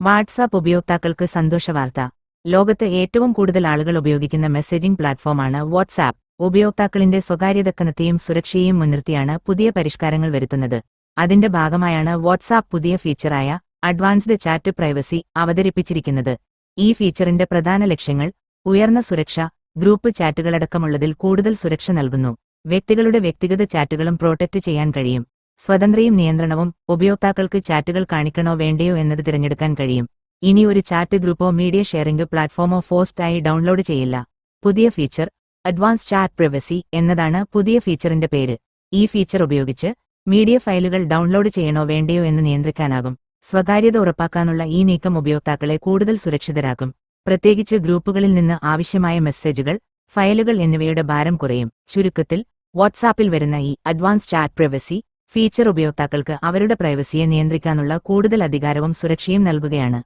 WhatsApp ഉപയോക്താക്കൾക്ക് സന്തോഷവാർത്ത. ലോകത്ത് ഏറ്റവും കൂടുതൽ ആളുകൾ ഉപയോഗിക്കുന്ന മെസ്സേജിംഗ് പ്ലാറ്റ്ഫോമാണ് വാട്സാപ്പ്. ഉപയോക്താക്കളിന്റെ സ്വകാര്യതക്കനത്തെയും സുരക്ഷയെയും മുൻനിർത്തിയാണ് പുതിയ പരിഷ്കാരങ്ങൾ വരുത്തുന്നത്. അതിന്റെ ഭാഗമായാണ് വാട്സാപ്പ് പുതിയ ഫീച്ചറായ അഡ്വാൻസ്ഡ് ചാറ്റ് പ്രൈവസി അവതരിപ്പിച്ചിരിക്കുന്നത്. ഈ ഫീച്ചറിന്റെ പ്രധാന ലക്ഷ്യങ്ങൾ ഉയർന്ന സുരക്ഷ ഗ്രൂപ്പ് ചാറ്റുകളടക്കമുള്ളതിൽ കൂടുതൽ സുരക്ഷ നൽകുന്നു. വ്യക്തികളുടെ വ്യക്തിഗത ചാറ്റുകളും പ്രൊട്ടക്റ്റ് ചെയ്യാൻ കഴിയും. സ്വതന്ത്രയും നിയന്ത്രണവും ഉപയോക്താക്കൾക്ക് ചാറ്റുകൾ കാണിക്കണോ വേണ്ടയോ എന്നത് തിരഞ്ഞെടുക്കാൻ കഴിയും. ഇനി ഒരു ചാറ്റ് ഗ്രൂപ്പോ മീഡിയ ഷെയറിംഗ് പ്ലാറ്റ്ഫോമോ ഫോസ്റ്റ് ആയി ഡൗൺലോഡ് ചെയ്യില്ല. പുതിയ ഫീച്ചർ അഡ്വാൻസ് ചാറ്റ് പ്രൈവസി എന്നതാണ് പുതിയ ഫീച്ചറിന്റെ പേര്. ഈ ഫീച്ചർ ഉപയോഗിച്ച് മീഡിയ ഫയലുകൾ ഡൗൺലോഡ് ചെയ്യണോ വേണ്ടയോ എന്ന് നിയന്ത്രിക്കാനാകും. സ്വകാര്യത ഉറപ്പാക്കാനുള്ള ഈ നീക്കം ഉപയോക്താക്കളെ കൂടുതൽ സുരക്ഷിതരാക്കും. പ്രത്യേകിച്ച് ഗ്രൂപ്പുകളിൽ നിന്ന് ആവശ്യമായ മെസ്സേജുകൾ ഫയലുകൾ എന്നിവയുടെ ഭാരം കുറയും. ചുരുക്കത്തിൽ വാട്സാപ്പിൽ വരുന്ന ഈ അഡ്വാൻസ് ചാറ്റ് പ്രൈവസി ഫീച്ചർ ഉപയോക്താക്കൾക്ക് അവരുടെ പ്രൈവസിയെ നിയന്ത്രിക്കാനുള്ള കൂടുതൽ അധികാരവും സുരക്ഷയും നൽകുകയാണ്.